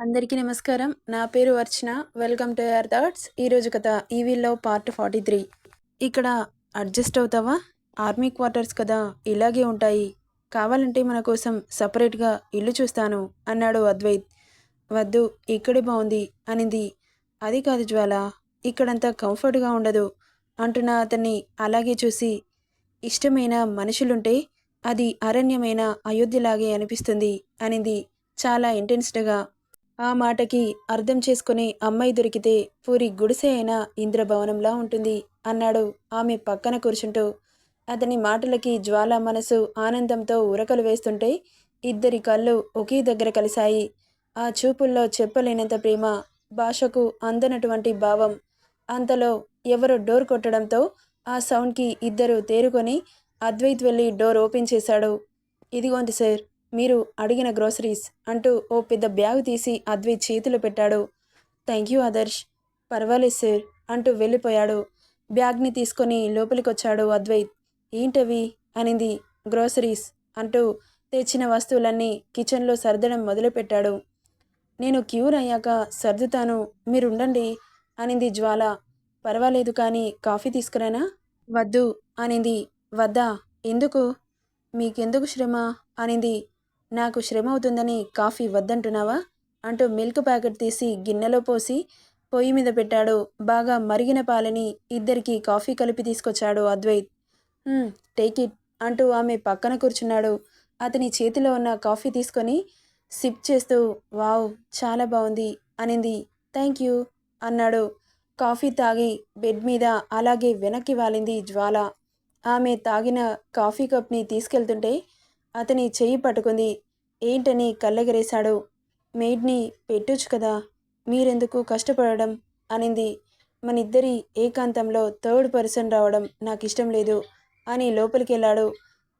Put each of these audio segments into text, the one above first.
అందరికీ నమస్కారం. నా పేరు Archana. Welcome to your thoughts. ఈరోజు కథ ఈవీలో పార్ట్ ఫార్టీ త్రీ ఇక్కడ అడ్జస్ట్ అవుతావా? ఆర్మీ క్వార్టర్స్ కదా ఇలాగే ఉంటాయి. కావాలంటే మన కోసం సపరేట్గా ఇల్లు చూస్తాను అన్నాడు అద్వైత్. వద్దు ఇక్కడే బాగుంది అనింది. అది కాదు జ్వాల ఇక్కడంతా కంఫర్ట్గా ఉండదు అంటున్న అతన్ని అలాగే చూసి. ఇష్టమైన మనుషులుంటే అది అరణ్యమైన అయోధ్యలాగే అనిపిస్తుంది అనింది చాలా ఇంటెన్స్డ్గా. ఆ మాటకి అర్థం చేసుకునే అమ్మాయి దొరికితే పూరి గుడిసె అయిన ఇంద్రభవనంలా ఉంటుంది అన్నాడు ఆమె పక్కన కూర్చుంటూ. అతని మాటలకి జ్వాల మనసు ఆనందంతో ఉరకలు వేస్తుంటే ఇద్దరి కళ్ళు ఒకే దగ్గర కలిశాయి. ఆ చూపుల్లో చెప్పలేనంత ప్రేమ భాషకు అందనటువంటి భావం. అంతలో ఎవరో డోర్ కొట్టడంతో ఆ సౌండ్కి ఇద్దరు తేరుకొని అద్వైత్ వెళ్ళి డోర్ ఓపెన్ చేశాడు. ఇదిగోండి సార్. మీరు అడిగిన గ్రోసరీస్ అంటూ ఓ పెద్ద బ్యాగ్ తీసి అద్వి చేతిలో పెట్టాడు. Thank you Adarsh. పర్వాలేదు సార్ అంటూ వెళ్ళిపోయాడు. బ్యాగ్ని తీసుకొని లోపలికొచ్చాడు అద్వైత్ ఏంటవి? అనింది గ్రోసరీస్ అంటూ తెచ్చిన వస్తువులన్నీ కిచెన్లో సర్దడం మొదలుపెట్టాడు. నేను క్యూర్ అయ్యాక సర్దుతాను మీరుండండి అనింది జ్వాల. పర్వాలేదు కానీ కాఫీ తీసుకురానా? వద్దు అనింది. వద్దా? ఎందుకు? మీకెందుకు శ్రమ? అనింది నాకు శ్రమ అవుతుందని కాఫీ వద్దంటున్నావా? అంటూ మిల్క్ ప్యాకెట్ తీసి గిన్నెలో పోసి పొయ్యి మీద పెట్టాడు. బాగా మరిగిన పాలని ఇద్దరికి కాఫీ కలిపి తీసుకొచ్చాడు అద్వైత్. టేక్ ఇట్ అంటూ ఆమె పక్కన కూర్చున్నాడు. అతని చేతిలో ఉన్న కాఫీ తీసుకొని సిప్ చేస్తూ వావ్ చాలా బాగుంది అనింది. థ్యాంక్ యూ అన్నాడు. కాఫీ తాగి బెడ్ మీద అలాగే వెనక్కి వాలింది జ్వాల. ఆమె తాగిన కాఫీ కప్ని తీసుకెళ్తుంటే అతని చెయ్యి పట్టుకుంది. ఏంటని కళ్ళెగరేశాడు. మెయిడ్ని పెట్టొచ్చు కదా మీరెందుకు కష్టపడడం? అనింది. మనిద్దరి ఏకాంతంలో థర్డ్ పర్సన్ రావడం నాకు ఇష్టం లేదు అని లోపలికి వెళ్ళాడు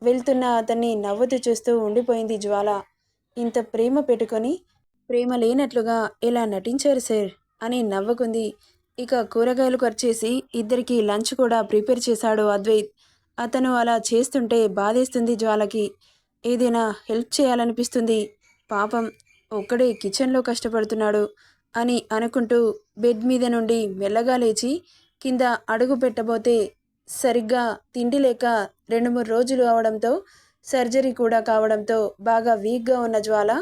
వెళ్తున్న అతన్ని నవ్వుతూ చూస్తూ ఉండిపోయింది జ్వాల. ఇంత ప్రేమ పెట్టుకొని ప్రేమ లేనట్లుగా ఇలా నటించారు సార్? అని నవ్వుకుంది. ఇక కూరగాయలు ఖర్చేసి ఇద్దరికి లంచ్ కూడా ప్రిపేర్ చేశాడు అద్వైత్. అతను అలా చేస్తుంటే బాధేస్తుంది జ్వాలకి. ఏదైనా హెల్ప్ చేయాలనిపిస్తుంది. పాపం ఒక్కడే కిచెన్లో కష్టపడుతున్నాడు అని అనుకుంటూ బెడ్ మీద నుండి మెల్లగా లేచి కింద అడుగు పెట్టబోతే సరిగ్గా తిండి లేక రెండు మూడు రోజులు అవడంతో సర్జరీ కూడా కావడంతో బాగా వీక్గా ఉన్న జ్వాల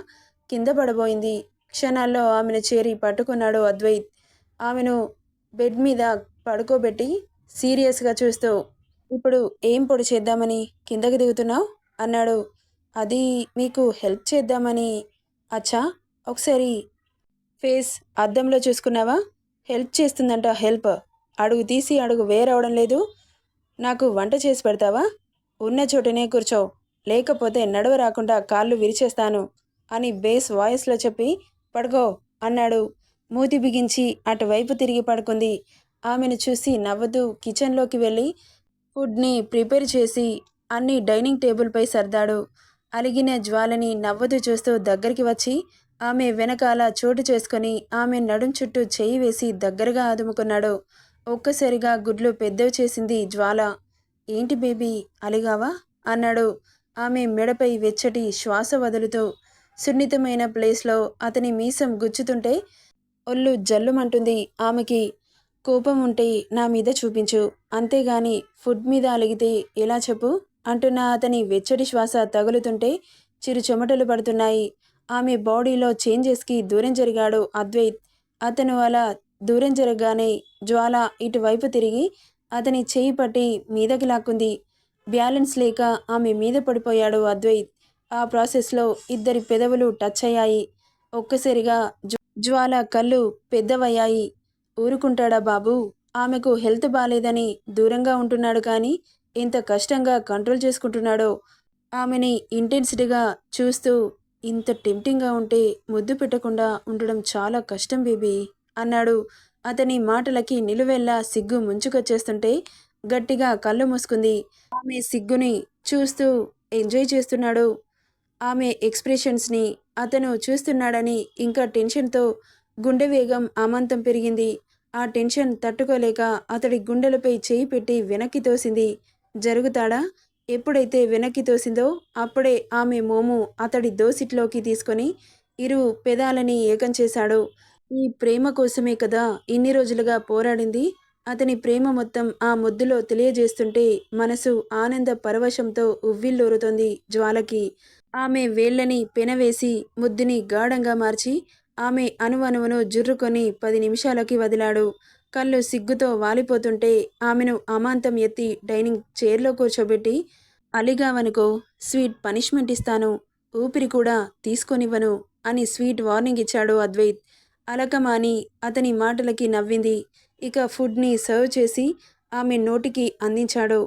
కింద పడబోయింది. క్షణాల్లో ఆమెను చేరి పట్టుకున్నాడు అద్వైత్. ఆమెను బెడ్ మీద పడుకోబెట్టి సీరియస్గా చూస్తూ ఇప్పుడు ఏం పొడి చేద్దామని కిందకి దిగుతున్నావు? అన్నాడు. అది మీకు హెల్ప్ చేద్దామని అచ్చా? ఒకసారి ఫేస్ అద్దంలో చూసుకున్నావా? హెల్ప్ చేస్తుందంట హెల్ప్ అడుగు తీసి అడుగు వేరవడం లేదు. నాకు వంట చేసి పెడతావా? ఉన్న చోటనే కూర్చో. లేకపోతే నడవ రాకుండా కాళ్ళు విరిచేస్తాను అని బేస్ వాయిస్లో చెప్పి పడుకో అన్నాడు. మూతి బిగించి అటువైపు తిరిగి పడుకుంది. ఆమెను చూసి నవ్వుతూ కిచెన్లోకి వెళ్ళి ఫుడ్ని ప్రిపేర్ చేసి అన్ని డైనింగ్ టేబుల్పై సర్దాడు. అలిగిన జ్వాలని నవ్వుతూ చూస్తూ దగ్గరికి వచ్చి ఆమె వెనకాల చోటు చేసుకొని ఆమె నడుం చుట్టూ చేయి వేసి దగ్గరగా ఆదుముకున్నాడు ఒక్కసారిగా గుడ్లు పెద్దవి చేసింది జ్వాల. ఏంటి బేబీ అలిగావా? అన్నాడు. ఆమె మెడపై వెచ్చటి శ్వాస వదులుతూ సున్నితమైన ప్లేస్లో అతని మీసం గుచ్చుతుంటే ఒళ్ళు జల్లుమంటుంది ఆమెకి. కోపం ఉంటే నా మీద చూపించు. అంతేగాని ఫుడ్ మీద అలిగితే ఎలా చెప్పు? అంటున్న అతని వెచ్చడి శ్వాస తగులుతుంటే చిరు చెమటలు పడుతున్నాయి. ఆమె బాడీలో చేంజెస్కి దూరం జరిగాడు అద్వైత్. అతను అలా దూరం జరగగానే జ్వాల ఇటువైపు తిరిగి అతని చేయి పట్టి మీదకి లాక్కుంది. బ్యాలెన్స్ లేక ఆమె మీద పడిపోయాడు అద్వైత్. ఆ ప్రాసెస్లో ఇద్దరి పెదవులు టచ్ అయ్యాయి. ఒక్కసారిగా జ్వాల కళ్ళు పెద్దవయ్యాయి. ఊరుకుంటాడా బాబు? ఆమెకు హెల్త్ బాగాలేదని దూరంగా ఉంటున్నాడు కానీ ఎంత కష్టంగా కంట్రోల్ చేసుకుంటున్నాడో ఆమెని ఇంటెన్సిటీగా చూస్తూ ఇంత టెంప్టింగ్గా ఉంటే ముద్దు పెట్టకుండా ఉండడం చాలా కష్టం బేబీ అన్నాడు. అతని మాటలకి నిలువెల్లా సిగ్గు ముంచుకొచ్చేస్తుంటే గట్టిగా కళ్ళు మూసుకుంది. ఆమె సిగ్గుని చూస్తూ ఎంజాయ్ చేస్తున్నాడు. ఆమె ఎక్స్ప్రెషన్స్ని అతను చూస్తున్నాడని ఇంకా టెన్షన్తో గుండె వేగం అమాంతం పెరిగింది. ఆ టెన్షన్ తట్టుకోలేక అతడి గుండెలపై చేయి పెట్టి వెనక్కి తోసింది. జరుగుతాడా? ఎప్పుడైతే వెనక్కి తోసిందో అప్పుడే ఆమె మోము అతడి దోసిట్లోకి తీసుకొని ఇరు పెదాలని ఏకం చేశాడు. ఈ ప్రేమ కోసమే కదా ఇన్ని రోజులుగా పోరాడింది? అతని ప్రేమ మొత్తం ఆ ముద్దులో తెలియజేస్తుంటే మనసు ఆనంద పరవశంతో ఉవ్విల్లూరుతోంది జ్వాలకి. ఆమె వేళ్ళని పెనవేసి ముద్దుని గాఢంగా మార్చి ఆమె అణువణువును జుర్రుకొని పది నిమిషాలకి వదిలాడు. కళ్ళు సిగ్గుతో వాలిపోతుంటే ఆమెను అమాంతం ఎత్తి డైనింగ్ చైర్లో కూర్చోబెట్టి అలిగావనుకో స్వీట్ పనిష్మెంట్ ఇస్తాను ఊపిరి కూడా తీసుకొనివ్వను అని స్వీట్ వార్నింగ్ ఇచ్చాడు అద్వైత్. అలకమాని అతని మాటలకి నవ్వింది. ఇక ఫుడ్ని సర్వ్ చేసి ఆమె నోటికి అందించాడు.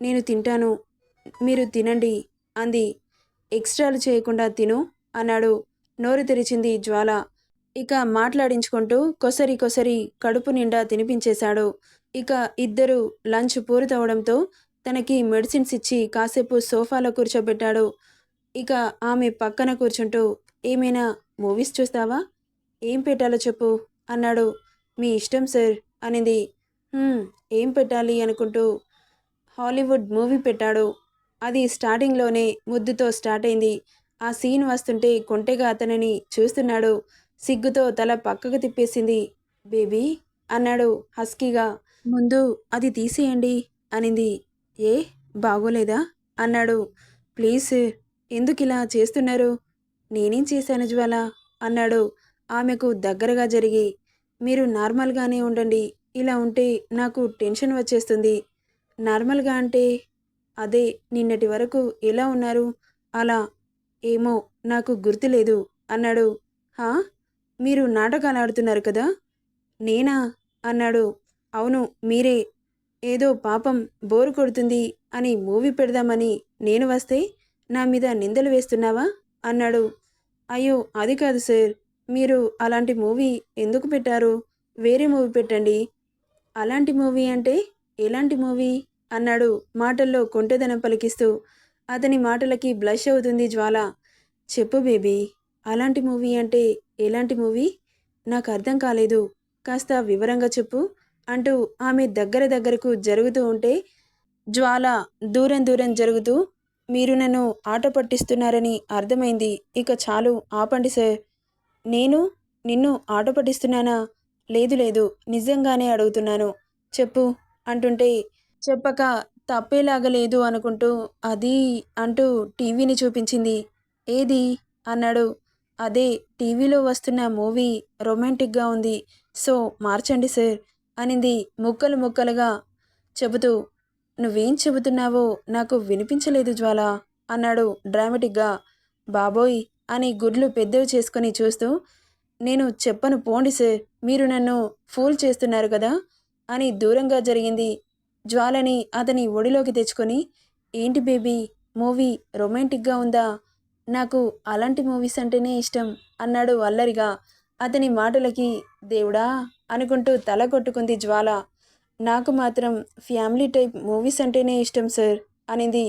నేను తింటాను మీరు తినండి అంది. ఎక్స్ట్రాలు చేయకుండా తిను అన్నాడు. నోరు తెరిచింది జ్వాల. ఇక మాట్లాడించుకుంటూ కొసరి కొసరి కడుపు నిండా తినిపించేశాడు. ఇక ఇద్దరు లంచ్ పూర్తవడంతో తనకి మెడిసిన్స్ ఇచ్చి కాసేపు సోఫాలో కూర్చోబెట్టాడు. ఇక ఆమె పక్కన కూర్చుంటూ ఏమైనా మూవీస్ చూస్తావా? ఏం పెట్టాలో చెప్పు అన్నాడు. మీ ఇష్టం సార్ అనింది. ఏం పెట్టాలి అనుకుంటూ హాలీవుడ్ మూవీ పెట్టాడు. అది స్టార్టింగ్లోనే ముద్దుతో స్టార్ట్ అయింది. ఆ సీన్ వస్తుంటే కొంటెగా అతనిని చూస్తున్నాడు. సిగ్గుతో తల పక్కకు తిప్పేసింది. బేబీ అన్నాడు హస్కీగా. ముందు అది తీసేయండి అనింది. ఏ బాగోలేదా? అన్నాడు. ప్లీజ్ ఎందుకు ఇలా చేస్తున్నారు? నేనేం చేశాను జ్వాల అన్నాడు. ఆమెకు దగ్గరగా జరిగి మీరు నార్మల్గానే ఉండండి. ఇలా ఉంటే నాకు టెన్షన్ వచ్చేస్తుంది. నార్మల్గా అంటే అదే నిన్నటి వరకు ఎలా ఉన్నారు? అలా ఏమో నాకు గుర్తులేదు అన్నాడు. హా? మీరు నాటకాలు ఆడుతున్నారు కదా? నేనా? అన్నాడు. అవును మీరే. ఏదో పాపం బోరు కొడుతుంది అని మూవీ పెడదామని నేను వస్తే నా మీద నిందలు వేస్తున్నావా? అన్నాడు. అయ్యో అది కాదు సార్. మీరు అలాంటి మూవీ ఎందుకు పెట్టారు? వేరే మూవీ పెట్టండి. అలాంటి మూవీ అంటే ఎలాంటి మూవీ? అన్నాడు మాటల్లో కొంటెదనం పలికిస్తూ. అతని మాటలకి బ్లష్ అవుతుంది జ్వాల. చెప్పు బేబీ. అలాంటి మూవీ అంటే ఎలాంటి మూవీ? నాకు అర్థం కాలేదు. కాస్త వివరంగా చెప్పు. అంటూ ఆమె దగ్గర దగ్గరకు జరుగుతూ ఉంటే జ్వాల దూరం దూరం జరుగుతూ మీరు నన్ను ఆట పట్టిస్తున్నారని అర్థమైంది. ఇక చాలు ఆపండి సార్. నేను నిన్ను ఆట పట్టిస్తున్నానా? లేదు లేదు నిజంగానే అడుగుతున్నాను. చెప్పు అంటుంటే చెప్పక తప్పేలాగా లేదు అనుకుంటూ అది అంటూ టీవీని చూపించింది. ఏది? అన్నాడు. అదే టీవీలో వస్తున్న మూవీ రొమాంటిక్గా ఉంది. సో మార్చండి సార్ అనింది ముక్కలు ముక్కలుగా చెబుతూ. నువ్వేం చెబుతున్నావో నాకు వినిపించలేదు జ్వాల అన్నాడు డ్రామాటిక్గా. బాబోయ్ అని గుడ్లు పెద్దవి చేసుకుని చూస్తూ. నేను చెప్పను పోండి సార్ మీరు నన్ను ఫూల్ చేస్తున్నారు కదా అని దూరంగా జరిగింది. జ్వాలని అతని ఒడిలోకి తెచ్చుకొని ఏంటి బేబీ మూవీ రొమాంటిక్గా ఉందా? నాకు అలాంటి మూవీస్ అంటేనే ఇష్టం అన్నాడు అల్లరిగా. అతని మాటలకి దేవుడా అనుకుంటూ తల కొట్టుకుంది జ్వాల. నాకు మాత్రం ఫ్యామిలీ టైప్ మూవీస్ అంటేనే ఇష్టం సార్ అనింది.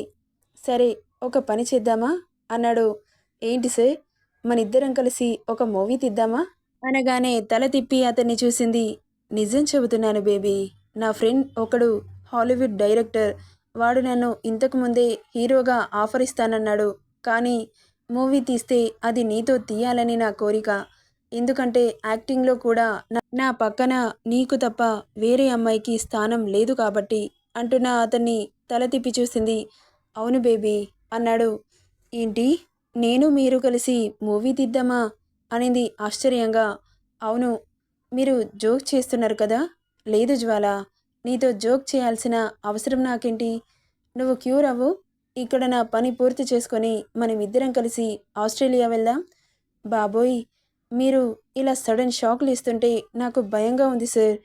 సరే ఒక పని చేద్దామా? అన్నాడు. ఏంటి సార్ మనిద్దరం కలిసి ఒక మూవీ తీద్దామా? అనగానే తల తిప్పి అతన్ని చూసింది. నిజం చెబుతున్నాను బేబీ నా ఫ్రెండ్ ఒకడు హాలీవుడ్ డైరెక్టర్ వాడు నన్ను ఇంతకు ముందే హీరోగా ఆఫర్ ఇస్తానన్నాడు. కానీ మూవీ తీస్తే అది నీతో తీయాలని నా కోరిక. ఎందుకంటే యాక్టింగ్లో కూడా నా- నా పక్కన నీకు తప్ప వేరే అమ్మాయికి స్థానం లేదు కాబట్టి అంటున్న అతన్ని తల తిప్పి చూసింది. అవును బేబీ అన్నాడు. ఏంటి? నేను మీరు కలిసి మూవీ తీద్దామా? అనింది ఆశ్చర్యంగా. అవును మీరు జోక్ చేస్తున్నారు కదా? లేదు జ్వాల నీతో జోక్ చేయాల్సిన అవసరం నాకేంటి? నువ్వు క్యూర్ అవ్వు. ఇక్కడ నా పని పూర్తి చేసుకొని మనమిద్దరం కలిసి ఆస్ట్రేలియా వెళ్దాం. బాబోయ్ మీరు ఇలా సడన్ షాక్లు ఇస్తుంటే నాకు భయంగా ఉంది సార్.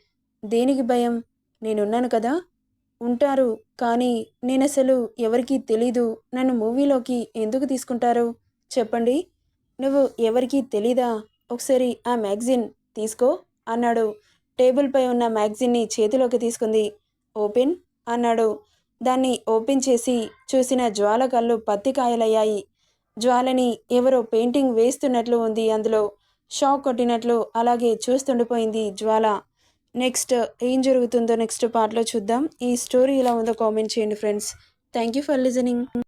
దేనికి భయం? నేనున్నాను కదా. ఉంటారు కానీ నేను అసలు ఎవరికీ తెలీదు. నన్ను మూవీలోకి ఎందుకు తీసుకుంటారు? చెప్పండి. నువ్వు ఎవరికీ తెలీదా? ఒకసారి ఆ మ్యాగజిన్ తీసుకో అన్నాడు. టేబుల్పై ఉన్న మ్యాగజిన్ని చేతిలోకి తీసుకుంది. ఓపెన్ అన్నాడు. దాన్ని ఓపెన్ చేసి చూసిన జ్వాల కళ్ళు పత్తికాయలయ్యాయి. జ్వాలని ఎవరో పెయింటింగ్ వేస్తున్నట్లు ఉంది. అందులో షాక్ కొట్టినట్లు అలాగే చూస్తుండిపోయింది జ్వాల. నెక్స్ట్ ఏం జరుగుతుందో నెక్స్ట్ పార్ట్లో చూద్దాం. ఈ స్టోరీ ఎలా ఉందో కామెంట్ చేయండి friends. Thank you for listening.